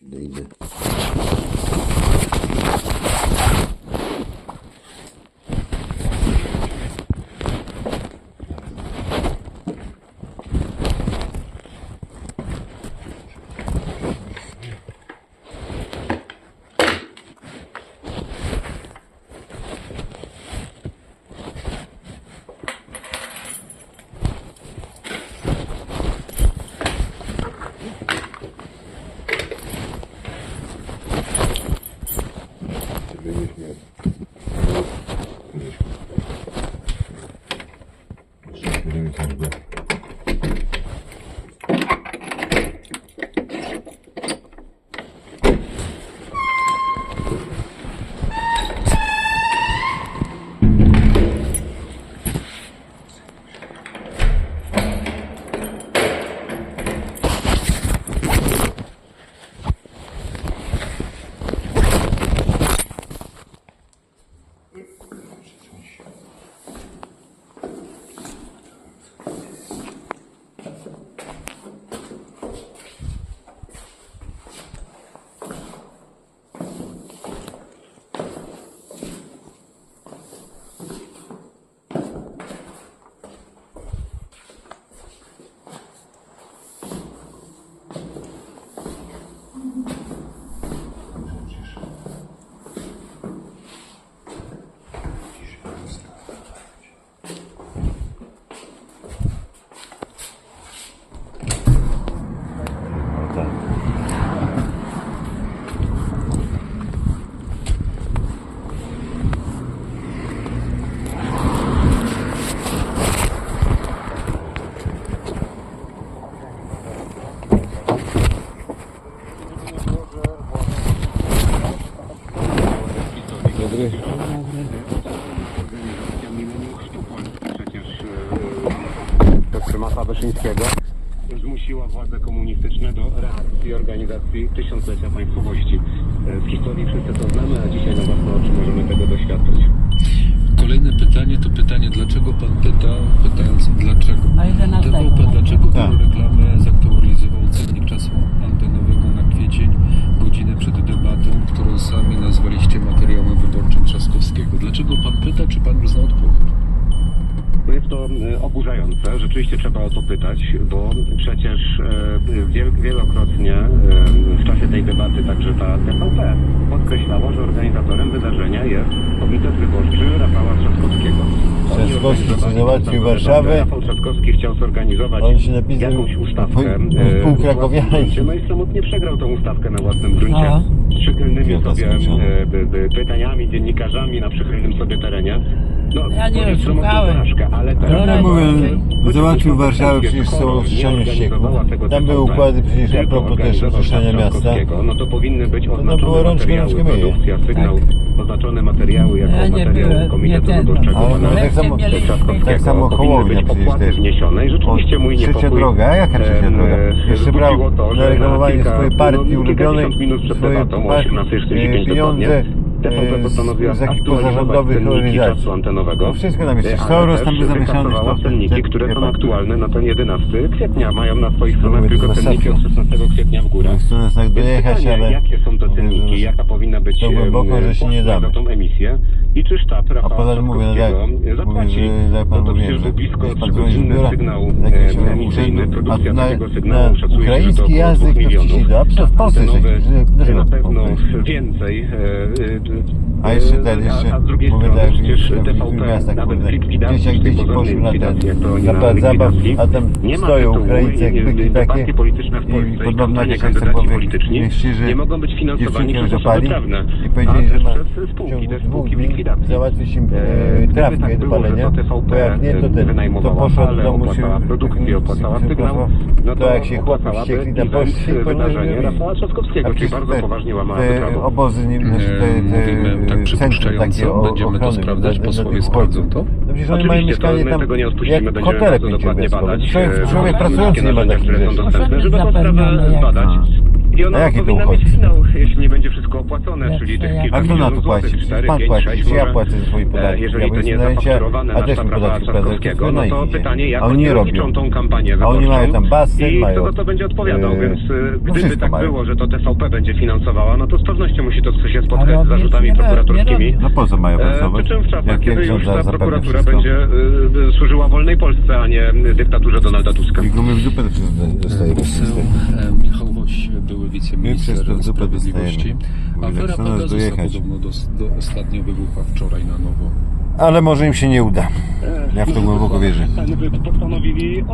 Neydi? Dobry. Przecież prymata Wyszyńskiego zmusiła władze komunistyczne do reakcji organizacji tysiąclecia państwowości. Z historii wszyscy to znamy, a dzisiaj na własne oczy możemy tego doświadczyć. Kolejne pytanie to pytanie, dlaczego pan pyta, pytając dlaczego. TVP, dlaczego Tak. biuro reklamy zaktualizował cennik czasu antenowego na kwiecień, godzinę przed debatą, którą sami Trzaskowskiego? Dlaczego pan pyta, czy pan już zna odpowiedź? No Jest to e, oburzające, rzeczywiście trzeba o to pytać, bo przecież e, wiel, wielokrotnie e, w czasie tej debaty także ta TVP podkreślała, że organizatorem wydarzenia jest Komitet Wyborczy Rafała Trzaskowskiego. Trzaskowski organizowali załatwił Warszawę. Trzaskowski chciał zorganizować On się napisał jakąś ustawkę. pół- e, pół własnym krakowiański. gruncie, No i samotnie przegrał tą ustawkę na własnym gruncie. Aha. Z przychylnymi sobie skończona. e, by, by, pytaniami, dziennikarzami na przychylnym sobie terenie. No, Ja nie samotna porażka, ale teraz... Ja mówię, to Warszawę, przecież są organizowała tego Tam były układy przecież a propos też oczyszczania miasta. No to powinny być to oznaczone było rączkę materiały, rączkę myje. produkcja, sygnał, oznaczone materiały jako Ja nie materiał byłem, Komitetu nie ten, Wyborczego Ale pana tak samo- Trzaskowskiego. tak samo Powinny Hołownia być przecież opłaty też. wniesione i rzeczywiście mój Trzecia niepokój droga, a jaka trzecia em, droga? e, Jeszcze brał wzbudziło to, że na reklamowanie kilka- swojej partii no, ulubionej, kilkadziesiąt minut przed swojej debatą o partii, 18.45 pieniądze, dokładnie, TVP e, z- postanowiła z jakichś aktualizować pozarządowych cenniki organizacji. czasu antenowego. No wszystko tam jest. E, Soros tam był zamieszany, wykasowała cenniki, te- które są aktualne na ten 11 kwietnia. Mają na swoich stronach tylko to cenniki od masakra. 16 kwietnia w górę. Nas tak Więc dojechać, pytanie, ale... jakie są cenniki, że- jaka powinna być to głęboko, że się nie damy. za tą emisję i czy sztab A Rafała poza tym mówię, tak, zapłaci. mówię, że jak pan no to przecież że blisko jest pan dzwoni z 3-godzinny biura, sygnał emisyjny. Produkcja a na- takiego sygnału na szacuje się, ukraiński około język 2 to milionów. Antenowy, na pewno więcej. e, e, A jeszcze ten, jeszcze, a, z drugiej mówię strony tak, przecież TVP nawet w likwidacji, tej dzieci poszły na ten, jak na zabaw, a tam nie ma stoją Ukraińcy, jak byki takie partie polityczne w i podobno jakieś kandydaci polityczni mężczyźni nie mogą być finansowani przez osoby prawne, i a powiedzieli, że ma przez spółki, te spółki w likwidacji. załatwić im E, e, trawkę tak do było, palenia, to jak nie, to ten, to wynajmowała poszła do salę, domu się, opłacała produkcję, opłacała sygnał, no to jak się chłopi wściekli na to wydarzenie nie Rafała Trzaskowskiego, czyli bardzo poważnie łamała to te prawo. obozy, nie, znaczy te, tak przypuszczająco, będziemy to sprawdzać, posłowie sprawdzą to? No przecież oni mają Oczywiście, to mieszkanie my tam tego nie odpuścimy, jak będziemy hotele bardzo dokładnie pięciogwiazdkowe. badać. Człowiek, e, pracujący nie ma takich rzeczy. żeby Zapewnione sprawę jak- zbadać. I ona A jaki to powinna uchodźcy? mieć finał, jeśli nie będzie wszystko opłacone, Jak czyli tych ja- kilka A kto na milionów to złotych, płaci? 4, Pan 5, płaci, 6 czy ja płacę ze swoich E, podatków. Jeżeli Ja to bym nie jest zdjęcia, zafakturowane a na też prawa podatki Trzaskowskiego, no to pytanie, jak A oni robią. tą kampanię A wyborczą oni mają tam basen, i mają, kto za to będzie odpowiadał, e, więc e, no gdyby wszystko tak mają. było, że to TVP będzie finansowała, no to z pewnością musi to się Ale spotkać z zarzutami nie prokuratorskimi. robią. No po co mają E, pracować? Przy czym w czasach, Jak kiedy jak już ta zapewnia prokuratura wszystko? będzie e, służyła wolnej Polsce, a nie dyktaturze Donalda Tuska. I gumy w dupę dostajemy. Poseł e, Michał Woś, były My wiceminister sprawiedliwości. Afera Pegasusa dojechać. podobno do, do, ostatnio wybuchła wczoraj na nowo. Ale może im się nie uda. Ja w to głęboko wierzę. Postanowili